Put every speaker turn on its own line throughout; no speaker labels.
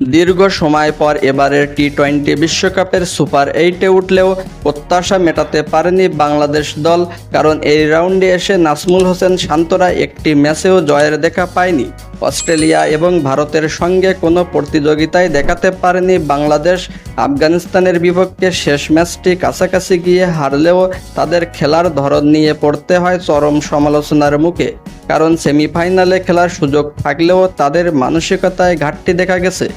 দীর্ঘ সময় পর এবারের টি টোয়েন্টি বিশ্বকাপের সুপার এইটে উঠলেও প্রত্যাশা মেটাতে পারেনি বাংলাদেশ দল, কারণ এই রাউন্ডে এসে নাসমুল হোসেন শান্তরা একটি ম্যাচেও জয়ের দেখা পায়নি। অস্ট্রেলিয়া এবং ভারতের সঙ্গে কোনো প্রতিযোগিতায় দেখাতে পারেনি বাংলাদেশ। আফগানিস্তানের বিপক্ষে শেষ ম্যাচটি কাছাকাছি গিয়ে হারলেও তাদের খেলার ধরন নিয়ে পড়তে হয় চরম সমালোচনার মুখে, কারণ সেমিফাইনালে খেলার সুযোগ থাকলেও তাদের মানসিকতায় ঘাটতি দেখা গেছে।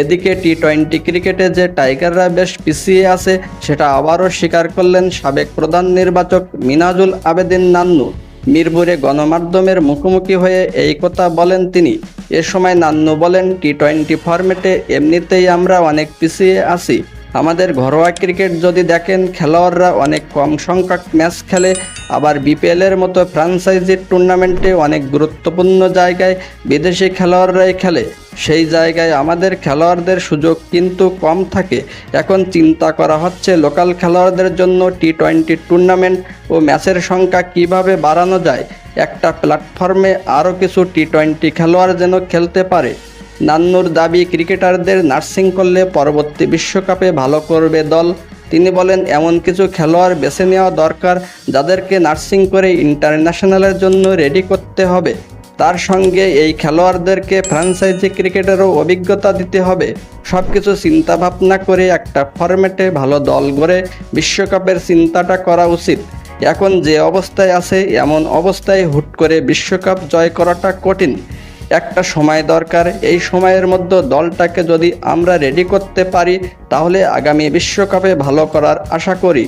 এদিকে টি টোয়েন্টি ক্রিকেটে যে টাইগাররা বেশ পিছিয়ে আছে, সেটা আবারও স্বীকার করলেন সাবেক প্রধান নির্বাচক মিনাজুল আবেদিন নান্নু। মিরপুরে গণমাধ্যমের মুখোমুখি হয়ে এই কথা বলেন তিনি। এ সময় নান্নু বলেন টি টোয়েন্টি ফরম্যাটে এমনিতেই আমরা অনেক পিছিয়ে আছি। আমাদের ঘরোয়া ক্রিকেট যদি দেখেন, খেলোয়াড়রা অনেক কম সংখ্যক ম্যাচ খেলে, আবার বিপিএলের মতো ফ্র্যাঞ্চাইজি টুর্নামেন্টে অনেক গুরুত্বপূর্ণ জায়গায় বিদেশি খেলোয়াড়রাই খেলে। সেই জায়গায় আমাদের খেলোয়াড়দের সুযোগ কিন্তু কম থাকে। এখন চিন্তা করা হচ্ছে লোকাল খেলোয়াড়দের জন্য টি টোয়েন্টি টুর্নামেন্ট ও ম্যাচের সংখ্যা কীভাবে বাড়ানো যায়? একটা প্ল্যাটফর্মে আরও কিছু টি টোয়েন্টি খেলোয়াড় যেন খেলতে পারে। নান্নুর দাবি, ক্রিকেটারদের নার্সিং করলে পরবর্তী বিশ্বকাপে ভালো করবে দল। তিনি বলেন, এমন কিছু খেলোয়াড় বেছে নেওয়া দরকার যাদেরকে নার্সিং করে ইন্টারন্যাশনালের জন্য রেডি করতে হবে। তার সঙ্গে এই খেলোয়াড়দেরকে ফ্র্যাঞ্চাইজি ক্রিকেটেরও অভিজ্ঞতা দিতে হবে। সব কিছু চিন্তাভাবনা করে একটা ফরম্যাটে ভালো দল গড়ে বিশ্বকাপের চিন্তাটা করা উচিত। এখন যে অবস্থায় আছে, এমন অবস্থায় হুট করে বিশ্বকাপ জয় করাটা কঠিন। একটা সময় দরকার। এই সময়ের মধ্যে দলটাকে যদি আমরা রেডি করতে পারি, তাহলে আগামী বিশ্বকাপে ভালো করার আশা করি।